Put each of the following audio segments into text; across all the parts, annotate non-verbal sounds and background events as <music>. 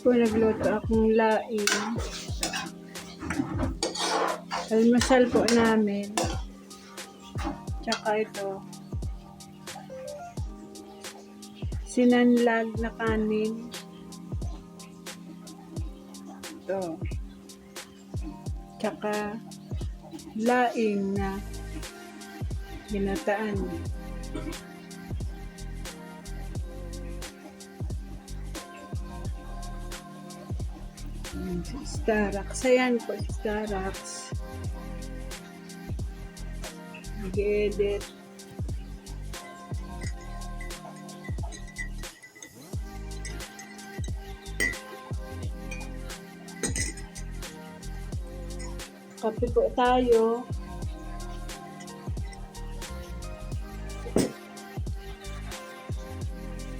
po nagluto akong laing. Almasal po namin. Tsaka ito. Sinanlag na kanin. Ito. Tsaka laing na ginataan. Ayan, si Starax. Ayan po, Starax. Nag-edit. Kape po tayo.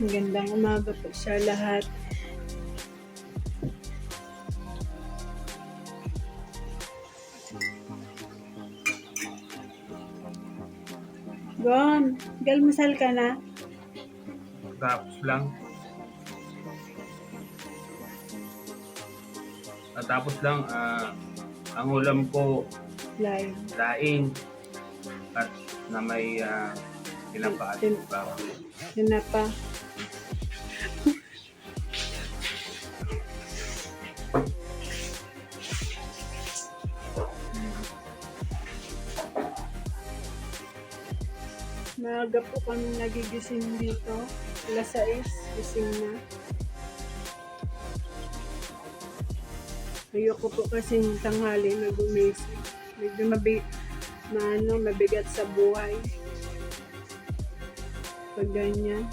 Magandang umaga po sa lahat. Gon, galmasal ka na? Tapos lang. Natapos lang, ah, ang ulam ko, Live. laing at na may uh, pinapa at Tin- bawang. Yun na pa. Maaga po kami nagigising dito. Alas 6, gising na. Ayoko po kasi tanghali na gumising. Medyo mabi maano, mabigat sa buhay pag ganyan.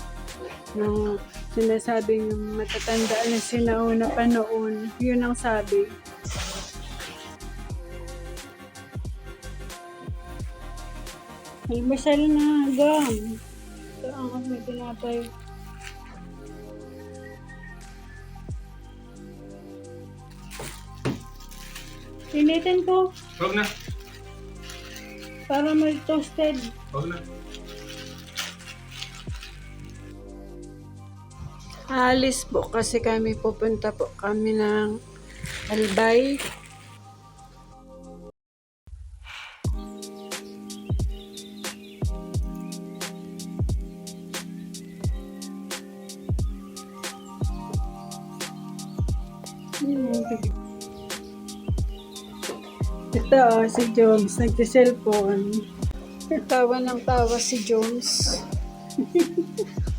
No, sinasabing matatanda na sinauna pa noon, yun ang sabi. Almasal na, gam. Ito ang may tinapay. Pinitin ko Huwag na, para may toasted. huwag na. Alis po kasi kami pupunta po kami ng Albay. Ito oh, si Jones, nagsiselfone. Tawa ng tawa si Jones. <laughs>